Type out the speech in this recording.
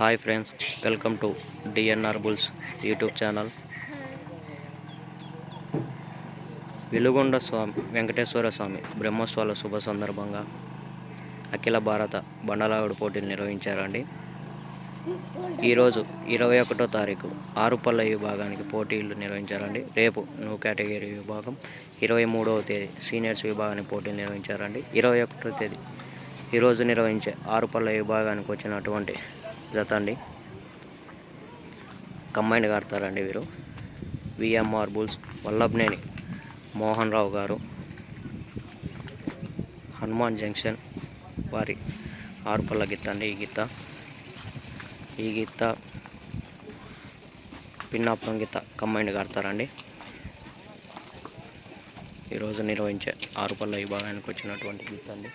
Hi friends welcome to DNR bulls YouTube channel. Velugonda Swami Venkateswara Swami బ్రహ్మోత్సవాల శుభ సందర్భంగా అఖిల భారత బండలాగుడు పోటీలు నిర్వహించారండి. ఈరోజు ఇరవై ఒకటో తారీఖు ఆరుపల్ల విభాగానికి పోటీలు నిర్వహించారండి. రేపు న్యూ కేటగిరీ విభాగం ఇరవై మూడవ తేదీ సీనియర్స్ విభాగానికి పోటీలు నిర్వహించారండి. ఇరవై ఒకటో తేదీ ఈరోజు నిర్వహించే ఆరుపల్ల విభాగానికి వచ్చినటువంటి జత అండి. కంబైన్డ్ ఆడతారండి వీరు. విఎంఆర్ బుల్స్ వల్లభనేని మోహన్ రావు గారు హనుమాన్ జంక్షన్ వారి ఆరుపల్ల గీత అండి ఈ గీత ఈ గీత పిన్నాపురం గీత కంబైన్డ్ కడతారండి. ఈరోజు నిర్వహించే ఆరుపల్ల విభాగానికి వచ్చినటువంటి గీత అండి.